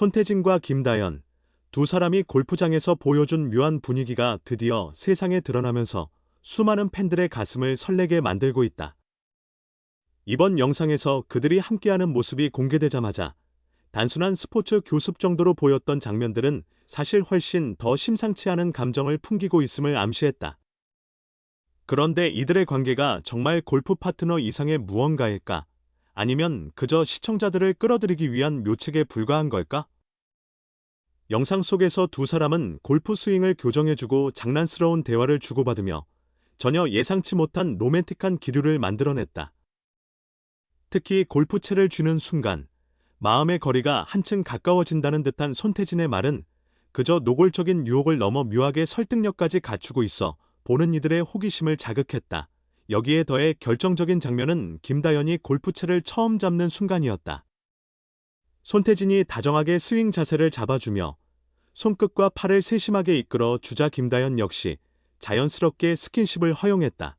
손태진과 김다연 두 사람이 골프장에서 보여준 묘한 분위기가 드디어 세상에 드러나면서 수많은 팬들의 가슴을 설레게 만들고 있다. 이번 영상에서 그들이 함께하는 모습이 공개되자마자 단순한 스포츠 교습 정도로 보였던 장면들은 사실 훨씬 더 심상치 않은 감정을 풍기고 있음을 암시했다. 그런데 이들의 관계가 정말 골프 파트너 이상의 무언가일까? 아니면 그저 시청자들을 끌어들이기 위한 묘책에 불과한 걸까? 영상 속에서 두 사람은 골프 스윙을 교정해주고 장난스러운 대화를 주고받으며 전혀 예상치 못한 로맨틱한 기류를 만들어냈다. 특히 골프채를 쥐는 순간 마음의 거리가 한층 가까워진다는 듯한 손태진의 말은 그저 노골적인 유혹을 넘어 묘하게 설득력까지 갖추고 있어 보는 이들의 호기심을 자극했다. 여기에 더해 결정적인 장면은 김다연이 골프채를 처음 잡는 순간이었다. 손태진이 다정하게 스윙 자세를 잡아주며 손끝과 팔을 세심하게 이끌어 주자 김다연 역시 자연스럽게 스킨십을 허용했다.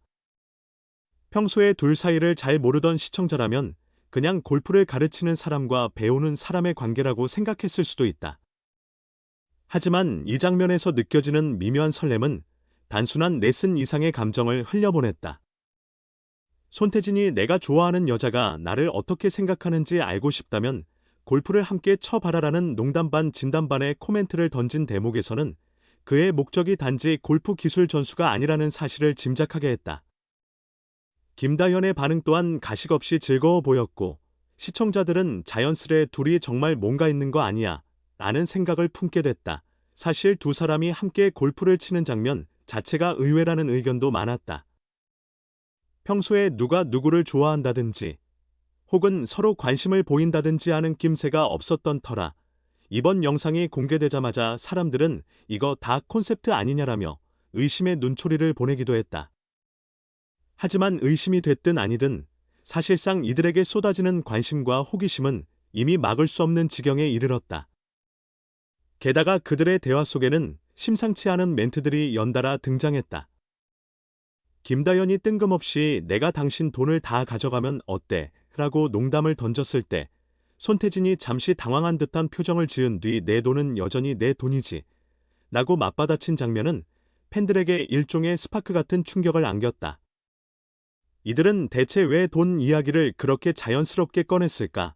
평소에 둘 사이를 잘 모르던 시청자라면 그냥 골프를 가르치는 사람과 배우는 사람의 관계라고 생각했을 수도 있다. 하지만 이 장면에서 느껴지는 미묘한 설렘은 단순한 레슨 이상의 감정을 흘려보냈다. 손태진이 내가 좋아하는 여자가 나를 어떻게 생각하는지 알고 싶다면 골프를 함께 쳐봐라라는 농담 반 진담 반의 코멘트를 던진 대목에서는 그의 목적이 단지 골프 기술 전수가 아니라는 사실을 짐작하게 했다. 김다현의 반응 또한 가식 없이 즐거워 보였고 시청자들은 자연스레 둘이 정말 뭔가 있는 거 아니야 라는 생각을 품게 됐다. 사실 두 사람이 함께 골프를 치는 장면 자체가 의외라는 의견도 많았다. 평소에 누가 누구를 좋아한다든지 혹은 서로 관심을 보인다든지 하는 낌새가 없었던 터라 이번 영상이 공개되자마자 사람들은 이거 다 콘셉트 아니냐라며 의심의 눈초리를 보내기도 했다. 하지만 의심이 됐든 아니든 사실상 이들에게 쏟아지는 관심과 호기심은 이미 막을 수 없는 지경에 이르렀다. 게다가 그들의 대화 속에는 심상치 않은 멘트들이 연달아 등장했다. 김다연이 뜬금없이 내가 당신 돈을 다 가져가면 어때? 라고 농담을 던졌을 때 손태진이 잠시 당황한 듯한 표정을 지은 뒤 내 돈은 여전히 내 돈이지. 라고 맞받아친 장면은 팬들에게 일종의 스파크 같은 충격을 안겼다. 이들은 대체 왜 돈 이야기를 그렇게 자연스럽게 꺼냈을까?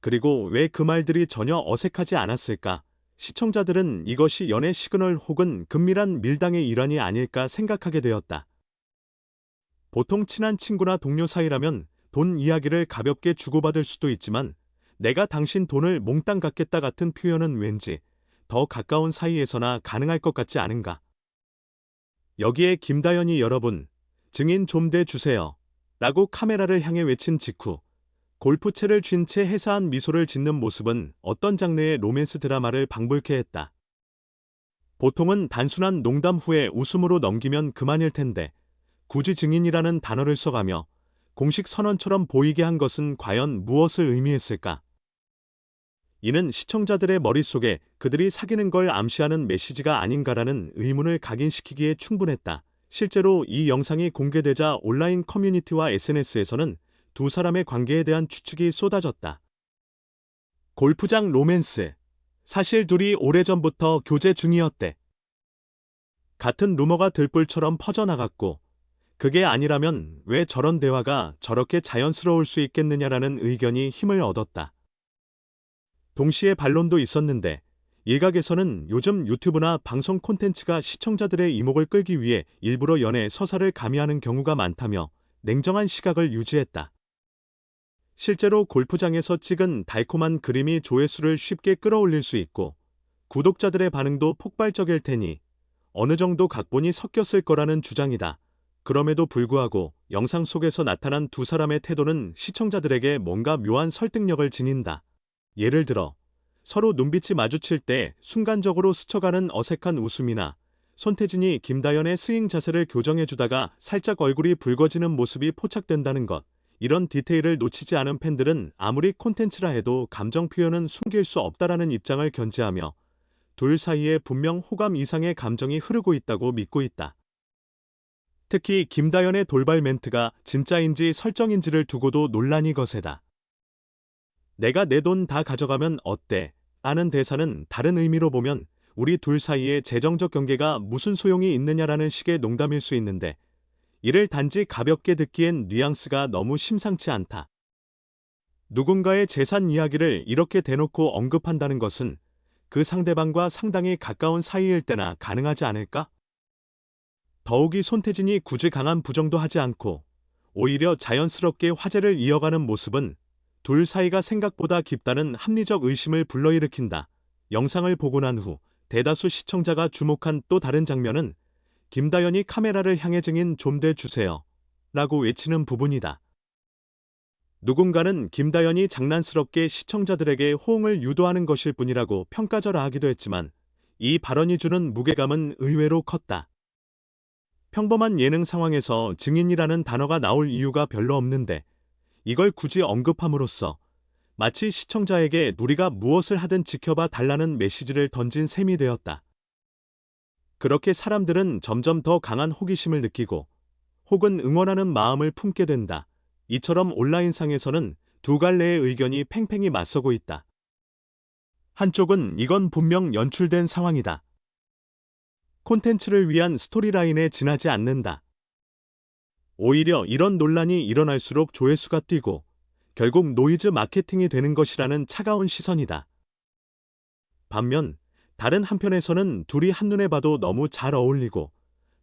그리고 왜 그 말들이 전혀 어색하지 않았을까? 시청자들은 이것이 연애 시그널 혹은 금밀한 밀당의 일환이 아닐까 생각하게 되었다. 보통 친한 친구나 동료 사이라면 돈 이야기를 가볍게 주고받을 수도 있지만 내가 당신 돈을 몽땅 갖겠다 같은 표현은 왠지 더 가까운 사이에서나 가능할 것 같지 않은가. 여기에 김다연이 여러분, 증인 좀 대주세요. 라고 카메라를 향해 외친 직후 골프채를 쥔 채 해사한 미소를 짓는 모습은 어떤 장르의 로맨스 드라마를 방불케 했다. 보통은 단순한 농담 후에 웃음으로 넘기면 그만일 텐데 굳이 증인이라는 단어를 써가며 공식 선언처럼 보이게 한 것은 과연 무엇을 의미했을까? 이는 시청자들의 머릿속에 그들이 사귀는 걸 암시하는 메시지가 아닌가라는 의문을 각인시키기에 충분했다. 실제로 이 영상이 공개되자 온라인 커뮤니티와 SNS에서는 두 사람의 관계에 대한 추측이 쏟아졌다. 골프장 로맨스. 사실 둘이 오래전부터 교제 중이었대. 같은 루머가 들불처럼 퍼져나갔고 그게 아니라면 왜 저런 대화가 저렇게 자연스러울 수 있겠느냐라는 의견이 힘을 얻었다. 동시에 반론도 있었는데 일각에서는 요즘 유튜브나 방송 콘텐츠가 시청자들의 이목을 끌기 위해 일부러 연애 서사를 가미하는 경우가 많다며 냉정한 시각을 유지했다. 실제로 골프장에서 찍은 달콤한 그림이 조회수를 쉽게 끌어올릴 수 있고 구독자들의 반응도 폭발적일 테니 어느 정도 각본이 섞였을 거라는 주장이다. 그럼에도 불구하고 영상 속에서 나타난 두 사람의 태도는 시청자들에게 뭔가 묘한 설득력을 지닌다. 예를 들어 서로 눈빛이 마주칠 때 순간적으로 스쳐가는 어색한 웃음이나 손태진이 김다연의 스윙 자세를 교정해주다가 살짝 얼굴이 붉어지는 모습이 포착된다는 것. 이런 디테일을 놓치지 않은 팬들은 아무리 콘텐츠라 해도 감정 표현은 숨길 수 없다라는 입장을 견지하며 둘 사이에 분명 호감 이상의 감정이 흐르고 있다고 믿고 있다. 특히 김다연의 돌발 멘트가 진짜인지 설정인지를 두고도 논란이 거세다. 내가 내 돈 다 가져가면 어때? 아는 대사는 다른 의미로 보면 우리 둘 사이의 재정적 경계가 무슨 소용이 있느냐라는 식의 농담일 수 있는데 이를 단지 가볍게 듣기엔 뉘앙스가 너무 심상치 않다. 누군가의 재산 이야기를 이렇게 대놓고 언급한다는 것은 그 상대방과 상당히 가까운 사이일 때나 가능하지 않을까? 더욱이 손태진이 굳이 강한 부정도 하지 않고 오히려 자연스럽게 화제를 이어가는 모습은 둘 사이가 생각보다 깊다는 합리적 의심을 불러일으킨다. 영상을 보고 난 후 대다수 시청자가 주목한 또 다른 장면은 김다연이 카메라를 향해 증인 좀대 주세요. 라고 외치는 부분이다. 누군가는 김다연이 장난스럽게 시청자들에게 호응을 유도하는 것일 뿐이라고 평가절하 하기도 했지만 이 발언이 주는 무게감은 의외로 컸다. 평범한 예능 상황에서 증인이라는 단어가 나올 이유가 별로 없는데 이걸 굳이 언급함으로써 마치 시청자에게 누리가 무엇을 하든 지켜봐 달라는 메시지를 던진 셈이 되었다. 그렇게 사람들은 점점 더 강한 호기심을 느끼고 혹은 응원하는 마음을 품게 된다. 이처럼 온라인상에서는 두 갈래의 의견이 팽팽히 맞서고 있다. 한쪽은 이건 분명 연출된 상황이다. 콘텐츠를 위한 스토리라인에 지나지 않는다. 오히려 이런 논란이 일어날수록 조회수가 뛰고 결국 노이즈 마케팅이 되는 것이라는 차가운 시선이다. 반면 다른 한편에서는 둘이 한눈에 봐도 너무 잘 어울리고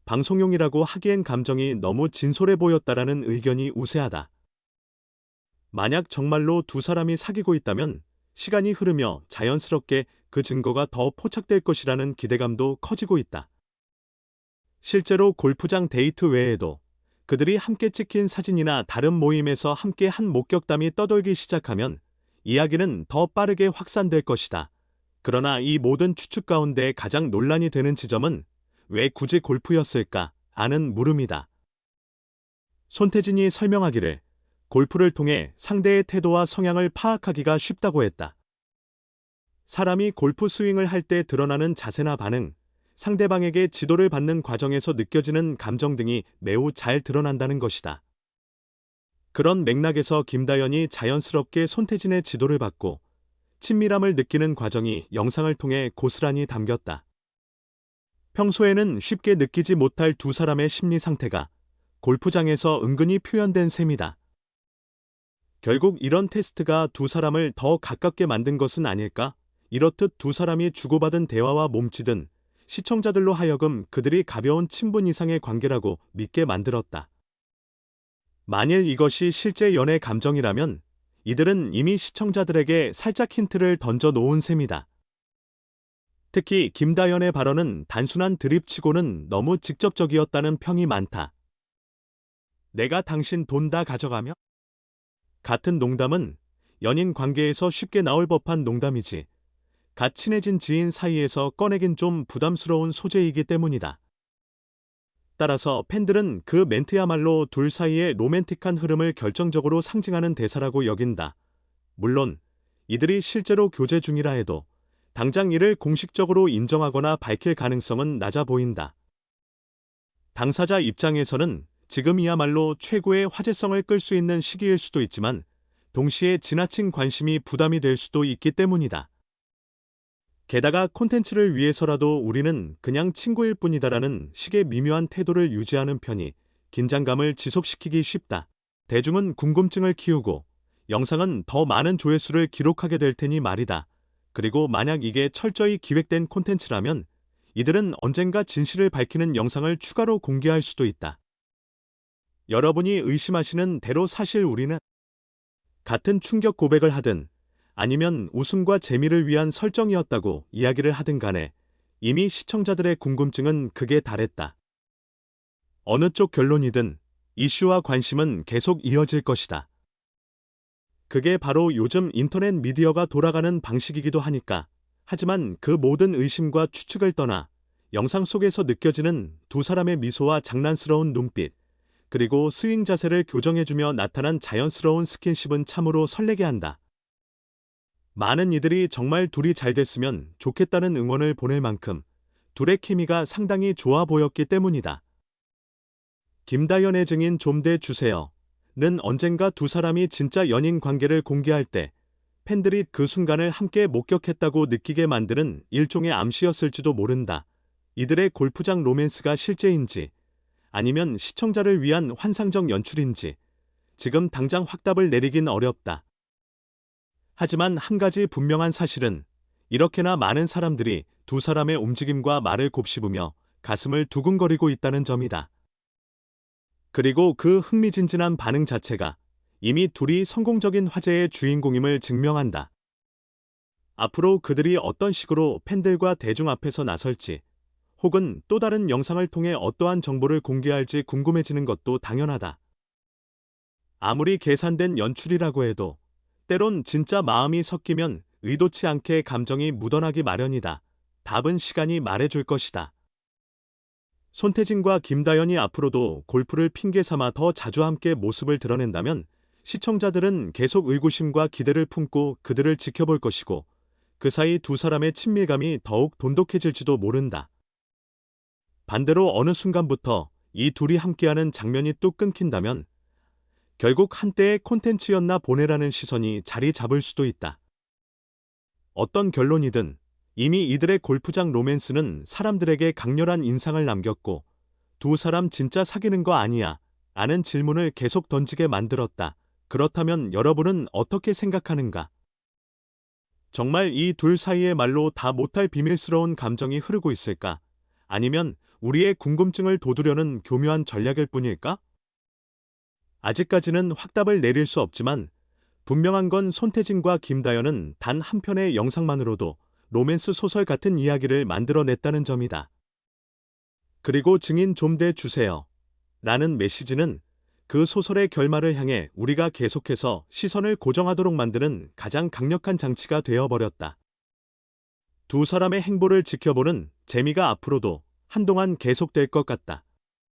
방송용이라고 하기엔 감정이 너무 진솔해 보였다라는 의견이 우세하다. 만약 정말로 두 사람이 사귀고 있다면 시간이 흐르며 자연스럽게 그 증거가 더 포착될 것이라는 기대감도 커지고 있다. 실제로 골프장 데이트 외에도 그들이 함께 찍힌 사진이나 다른 모임에서 함께 한 목격담이 떠돌기 시작하면 이야기는 더 빠르게 확산될 것이다. 그러나 이 모든 추측 가운데 가장 논란이 되는 지점은 왜 굳이 골프였을까? 아는 물음이다. 손태진이 설명하기를 골프를 통해 상대의 태도와 성향을 파악하기가 쉽다고 했다. 사람이 골프 스윙을 할 때 드러나는 자세나 반응, 상대방에게 지도를 받는 과정에서 느껴지는 감정 등이 매우 잘 드러난다는 것이다. 그런 맥락에서 김다연이 자연스럽게 손태진의 지도를 받고 친밀함을 느끼는 과정이 영상을 통해 고스란히 담겼다. 평소에는 쉽게 느끼지 못할 두 사람의 심리 상태가 골프장에서 은근히 표현된 셈이다. 결국 이런 테스트가 두 사람을 더 가깝게 만든 것은 아닐까? 이렇듯 두 사람이 주고받은 대화와 몸치든 시청자들로 하여금 그들이 가벼운 친분 이상의 관계라고 믿게 만들었다. 만일 이것이 실제 연애 감정이라면 이들은 이미 시청자들에게 살짝 힌트를 던져 놓은 셈이다. 특히 김다연의 발언은 단순한 드립치고는 너무 직접적이었다는 평이 많다. 내가 당신 돈 다 가져가며? 같은 농담은 연인 관계에서 쉽게 나올 법한 농담이지 갓 친해진 지인 사이에서 꺼내긴 좀 부담스러운 소재이기 때문이다. 따라서 팬들은 그 멘트야말로 둘 사이의 로맨틱한 흐름을 결정적으로 상징하는 대사라고 여긴다. 물론 이들이 실제로 교제 중이라 해도 당장 이를 공식적으로 인정하거나 밝힐 가능성은 낮아 보인다. 당사자 입장에서는 지금이야말로 최고의 화제성을 끌 수 있는 시기일 수도 있지만 동시에 지나친 관심이 부담이 될 수도 있기 때문이다. 게다가 콘텐츠를 위해서라도 우리는 그냥 친구일 뿐이다라는 식의 미묘한 태도를 유지하는 편이 긴장감을 지속시키기 쉽다. 대중은 궁금증을 키우고 영상은 더 많은 조회수를 기록하게 될 테니 말이다. 그리고 만약 이게 철저히 기획된 콘텐츠라면 이들은 언젠가 진실을 밝히는 영상을 추가로 공개할 수도 있다. 여러분이 의심하시는 대로 사실 우리는 같은 충격 고백을 하든 아니면 웃음과 재미를 위한 설정이었다고 이야기를 하든 간에 이미 시청자들의 궁금증은 극에 달했다. 어느 쪽 결론이든 이슈와 관심은 계속 이어질 것이다. 그게 바로 요즘 인터넷 미디어가 돌아가는 방식이기도 하니까. 하지만 그 모든 의심과 추측을 떠나 영상 속에서 느껴지는 두 사람의 미소와 장난스러운 눈빛, 그리고 스윙 자세를 교정해주며 나타난 자연스러운 스킨십은 참으로 설레게 한다. 많은 이들이 정말 둘이 잘 됐으면 좋겠다는 응원을 보낼 만큼 둘의 케미가 상당히 좋아 보였기 때문이다. 김다연의 증인 좀 대 주세요. 는 언젠가 두 사람이 진짜 연인 관계를 공개할 때 팬들이 그 순간을 함께 목격했다고 느끼게 만드는 일종의 암시였을지도 모른다. 이들의 골프장 로맨스가 실제인지 아니면 시청자를 위한 환상적 연출인지 지금 당장 확답을 내리긴 어렵다. 하지만 한 가지 분명한 사실은 이렇게나 많은 사람들이 두 사람의 움직임과 말을 곱씹으며 가슴을 두근거리고 있다는 점이다. 그리고 그 흥미진진한 반응 자체가 이미 둘이 성공적인 화제의 주인공임을 증명한다. 앞으로 그들이 어떤 식으로 팬들과 대중 앞에서 나설지, 혹은 또 다른 영상을 통해 어떠한 정보를 공개할지 궁금해지는 것도 당연하다. 아무리 계산된 연출이라고 해도 때론 진짜 마음이 섞이면 의도치 않게 감정이 묻어나기 마련이다. 답은 시간이 말해줄 것이다. 손태진과 김다연이 앞으로도 골프를 핑계 삼아 더 자주 함께 모습을 드러낸다면 시청자들은 계속 의구심과 기대를 품고 그들을 지켜볼 것이고 그 사이 두 사람의 친밀감이 더욱 돈독해질지도 모른다. 반대로 어느 순간부터 이 둘이 함께하는 장면이 뚝 끊긴다면 결국 한때의 콘텐츠였나 보내라는 시선이 자리 잡을 수도 있다. 어떤 결론이든 이미 이들의 골프장 로맨스는 사람들에게 강렬한 인상을 남겼고 두 사람 진짜 사귀는 거 아니야? 라는 질문을 계속 던지게 만들었다. 그렇다면 여러분은 어떻게 생각하는가? 정말 이 둘 사이의 말로 다 못할 비밀스러운 감정이 흐르고 있을까? 아니면 우리의 궁금증을 돋우려는 교묘한 전략일 뿐일까? 아직까지는 확답을 내릴 수 없지만 분명한 건 손태진과 김다연은 단 한 편의 영상만으로도 로맨스 소설 같은 이야기를 만들어냈다는 점이다. 그리고 증인 좀돼 주세요. 라는 메시지는 그 소설의 결말을 향해 우리가 계속해서 시선을 고정하도록 만드는 가장 강력한 장치가 되어버렸다. 두 사람의 행보를 지켜보는 재미가 앞으로도 한동안 계속될 것 같다.